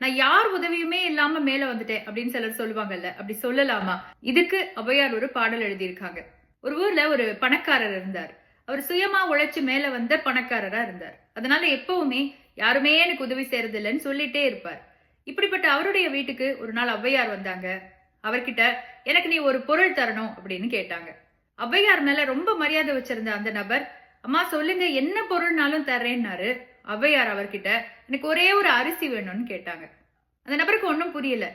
நான் யார் உதவியுமே இல்லாம மேல வந்துட்டேன் அப்படின்னு சிலர் சொல்லுவாங்கல்ல அப்படி சொல்லலாமா? இதுக்கு ஔவையார் ஒரு பாடல் எழுதியிருக்காங்க. ஒரு ஊர்ல ஒரு பணக்காரர் இருந்தார். அவர் சுயமா உழைச்சு மேல வந்த பணக்காரரா இருந்தார். அதனால எப்பவுமே யாருமே எனக்கு உதவி செய்யறது இல்லைன்னு சொல்லிட்டே இருப்பார். இப்படிப்பட்ட அவருடைய வீட்டுக்கு ஒரு நாள் ஔவையார் வந்தாங்க. அவர்கிட்ட எனக்கு நீ ஒரு பொருள் தரணும் அப்படின்னு கேட்டாங்க. ஔவையார் மேல ரொம்ப மரியாதை வச்சிருந்த அந்த நபர் அம்மா சொல்லுங்க என்ன பொருள்னாலும் தர்றேன்னாரு. ஔவையார் அவர்கிட்ட எனக்கு ஒரே ஒரு அரிசி வேணும்னு கேட்டாங்க. அந்த நபருக்கு ஒன்றும் புரியல.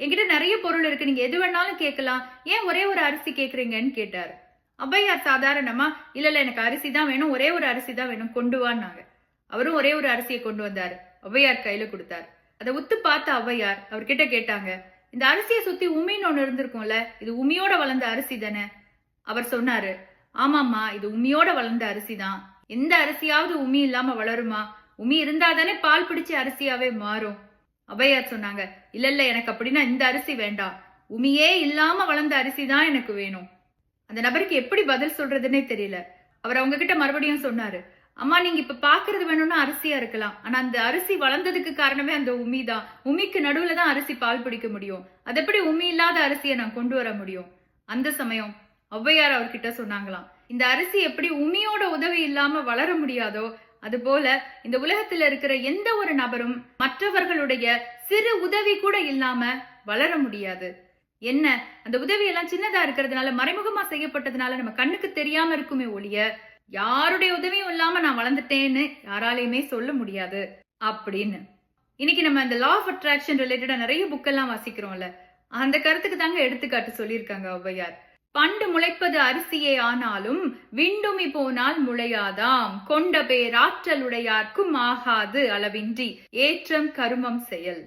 என்கிட்ட நிறைய பொருள் இருக்கு. நீங்க எது வேணாலும் கேட்கலாம். ஏன் ஒரே ஒரு அரிசி கேட்குறீங்கன்னு கேட்டார். ஔவையார் சாதாரணமா இல்ல இல்ல எனக்கு அரிசி தான் வேணும். ஒரே ஒரு அரிசி தான் வேணும். கொண்டு வான்னாங்க. அவரும் ஒரே ஒரு அரிசியை கொண்டு வந்தார். ஔவையார் கையில கொடுத்தார். அதை உத்து பார்த்த ஔவையார் அவர்கிட்ட கேட்டாங்க இந்த அரிசியை சுத்தி உமின்னு ஒண்ணு இருந்திருக்கும்ல இது உமியோட வளர்ந்த அரிசி தானே? அவர் சொன்னாரு ஆமாம்மா இது உமியோட வளர்ந்த அரிசி தான். எந்த அரிசியாவது உமி இல்லாம வளருமா? உமி இருந்தாதானே பால் பிடிச்ச அரிசியாவே மாறும். ஔவையார் சொன்னாங்க இல்ல இல்ல எனக்கு அப்படின்னா இந்த அரிசி வேண்டாம். உமியே இல்லாம வளர்ந்த அரிசி தான் எனக்கு வேணும். அந்த நபருக்கு எப்படி பதில் சொல்றதுன்னே தெரியல. அவர் அவங்க கிட்ட மறுபடியும் சொன்னாரு அம்மா நீங்க இப்ப பாக்குறது வேணும்னா அரிசியா இருக்கலாம். ஆனா அந்த அரிசி வளர்ந்ததுக்கு காரணமே அந்த உமி தான். உமிக்கு நடுவுல தான் அரிசி பால் பிடிக்க முடியும். அது எப்படி உமி இல்லாத அரிசியை நான் கொண்டு வர முடியும். அந்த சமயம் ஔவையார் அவர்கிட்ட சொன்னாங்களாம் இந்த அரிசி எப்படி உமியோட உதவி இல்லாம வளர முடியாதோ அதுபோல இந்த உலகத்துல இருக்கிற எந்த ஒரு நபரும் மற்றவர்களுடைய சிறு உதவி கூட இல்லாம வளர முடியாது. என்ன? அந்த உதவி எல்லாம் சின்னதா இருக்கிறதுனால மறைமுகமா செய்யப்பட்டதுனால நம்ம கண்ணுக்கு தெரியாம இருக்குமே ஒழிய யாருடைய உதவியும் இல்லாம நான் வளர்ந்துட்டேன்னு யாராலையுமே சொல்ல முடியாது. அப்படின்னு. இன்னைக்கு நம்ம அந்த லா ஆஃப் அட்ராக்ஷன் ரிலேட்டடா நிறைய புக்கெல்லாம் வாசிக்கிறோம்ல. அந்த கருத்துக்கு தாங்க எடுத்துக்காட்டு சொல்லியிருக்காங்க ஒவ்வையார் பண்டு முளைப்பது அரிசியே ஆனாலும் விண்டுமி போனால் முளையாதாம். கொண்ட பேராற்றலுடையார்க்கும் ஆகாது அளவின்றி. ஏற்றம் கருமம் செயல்.